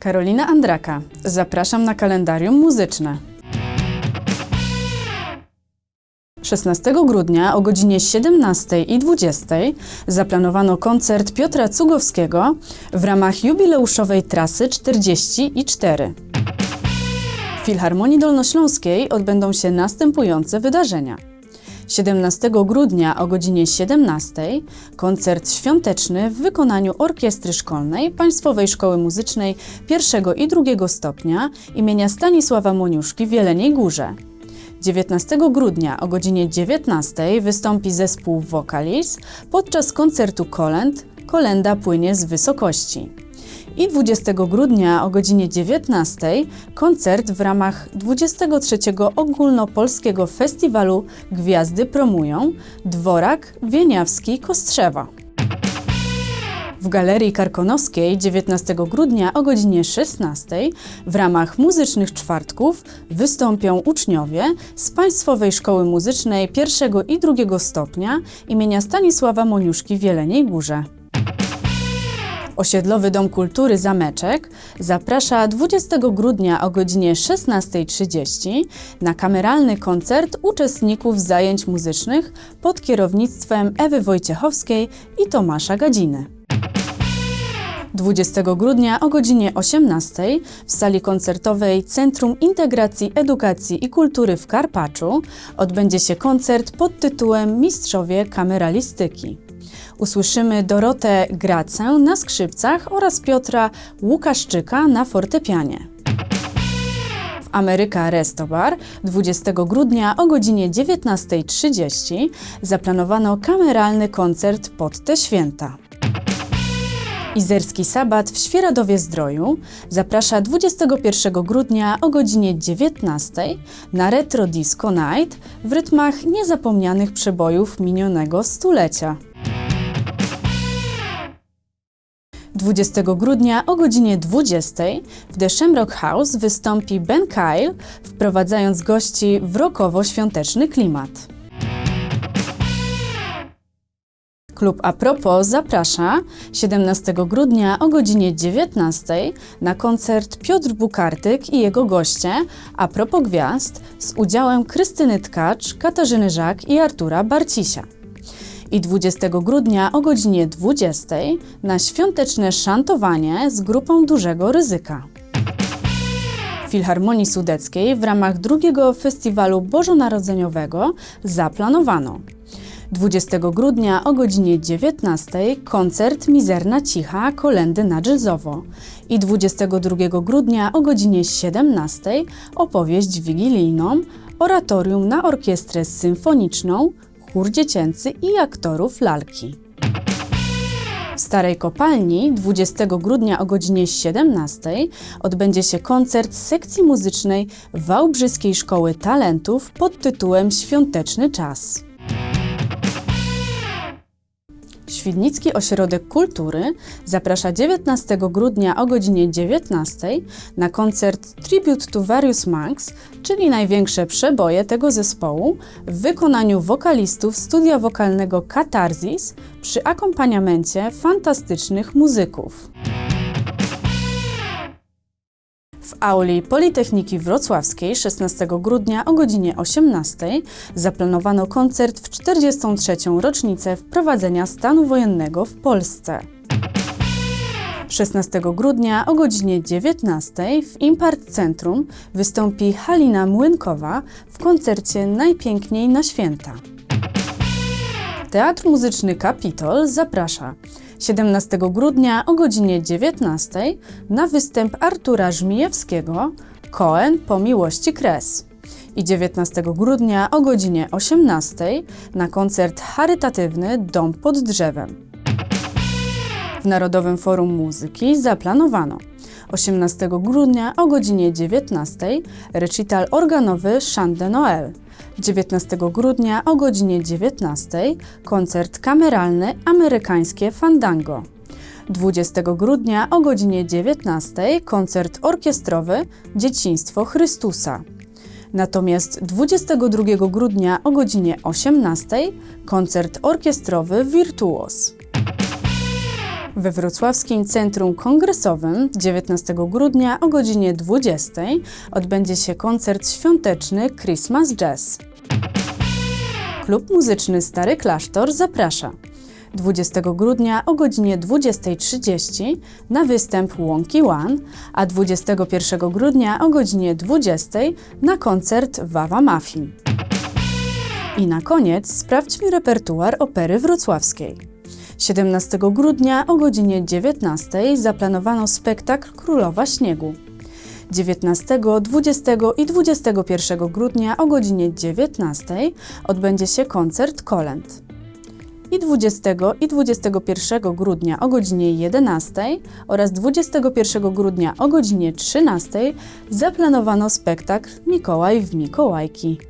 Karolina Andraka. Zapraszam na kalendarium muzyczne. 16 grudnia o godzinie 17 i 20 zaplanowano koncert Piotra Cugowskiego w ramach jubileuszowej trasy 44. W Filharmonii Dolnośląskiej odbędą się następujące wydarzenia. 17 grudnia o godzinie 17 koncert świąteczny w wykonaniu Orkiestry Szkolnej Państwowej Szkoły Muzycznej pierwszego i drugiego stopnia imienia Stanisława Moniuszki w Jeleniej Górze. 19 grudnia o godzinie 19 wystąpi zespół Vocalis podczas koncertu Kolend Kolenda płynie z wysokości. I 20 grudnia o godzinie 19 koncert w ramach 23 Ogólnopolskiego Festiwalu Gwiazdy Promują Dworak Wieniawski Kostrzewa. W Galerii Karkonoskiej 19 grudnia o godzinie 16 w ramach Muzycznych Czwartków wystąpią uczniowie z Państwowej Szkoły Muzycznej pierwszego i drugiego stopnia imienia Stanisława Moniuszki w Jeleniej Górze. Osiedlowy Dom Kultury Zameczek zaprasza 20 grudnia o godzinie 16.30 na kameralny koncert uczestników zajęć muzycznych pod kierownictwem Ewy Wojciechowskiej i Tomasza Gadziny. 20 grudnia o godzinie 18 w sali koncertowej Centrum Integracji Edukacji i Kultury w Karpaczu odbędzie się koncert pod tytułem Mistrzowie Kameralistyki. Usłyszymy Dorotę Gracę na skrzypcach oraz Piotra Łukaszczyka na fortepianie. W Ameryka Restobar 20 grudnia o godzinie 19.30 zaplanowano kameralny koncert pod te święta. Izerski Sabat w Świeradowie Zdroju zaprasza 21 grudnia o godzinie 19 na Retro Disco Night w rytmach niezapomnianych przebojów minionego stulecia. 20 grudnia o godzinie 20 w The Shamrock House wystąpi Ben Kyle, wprowadzając gości w rokowo-świąteczny klimat. Klub Apropos zaprasza 17 grudnia o godzinie 19 na koncert Piotr Bukartyk i jego goście Apropos Gwiazd z udziałem Krystyny Tkacz, Katarzyny Żak i Artura Barcisia. I 20 grudnia o godzinie 20 na świąteczne szantowanie z grupą dużego ryzyka. Filharmonii Sudeckiej w ramach drugiego festiwalu bożonarodzeniowego zaplanowano 20 grudnia o godzinie 19 koncert Mizerna Cicha Kolendy na jazzowo i 22 grudnia o godzinie 17 opowieść wigilijną oratorium na orkiestrę symfoniczną, chór dziecięcy i aktorów lalki. W Starej Kopalni 20 grudnia o godzinie 17 odbędzie się koncert sekcji muzycznej Wałbrzyskiej Szkoły Talentów pod tytułem Świąteczny Czas. Świdnicki Ośrodek Kultury zaprasza 19 grudnia o godzinie 19 na koncert Tribute to Various Monks, czyli największe przeboje tego zespołu w wykonaniu wokalistów studia wokalnego Katarzys przy akompaniamencie fantastycznych muzyków. Auli Politechniki Wrocławskiej 16 grudnia o godzinie 18 zaplanowano koncert w 43. rocznicę wprowadzenia stanu wojennego w Polsce. 16 grudnia o godzinie 19 w Impart Centrum wystąpi Halina Młynkowa w koncercie Najpiękniej na święta. Teatr Muzyczny Kapitol zaprasza 17 grudnia o godzinie 19 na występ Artura Żmijewskiego Koen po miłości Kres i 19 grudnia o godzinie 18 na koncert charytatywny Dom pod drzewem. W Narodowym Forum Muzyki zaplanowano 18 grudnia o godzinie 19 recital organowy Chant de Noël. 19 grudnia o godzinie 19 koncert kameralny amerykańskie Fandango. 20 grudnia o godzinie 19 koncert orkiestrowy Dzieciństwo Chrystusa. Natomiast 22 grudnia o godzinie 18 koncert orkiestrowy Virtuos. We Wrocławskim Centrum Kongresowym 19 grudnia o godzinie 20 odbędzie się koncert świąteczny Christmas Jazz. Klub muzyczny Stary Klasztor zaprasza 20 grudnia o godzinie 20.30 na występ Łąki One, a 21 grudnia o godzinie 20.00 na koncert Wawa Muffin. I na koniec sprawdźmy repertuar opery wrocławskiej. 17 grudnia o godzinie 19 zaplanowano spektakl Królowa Śniegu. 19, 20 i 21 grudnia o godzinie 19 odbędzie się koncert Kolęd. I 20 i 21 grudnia o godzinie 11 oraz 21 grudnia o godzinie 13 zaplanowano spektakl Mikołaj w Mikołajki.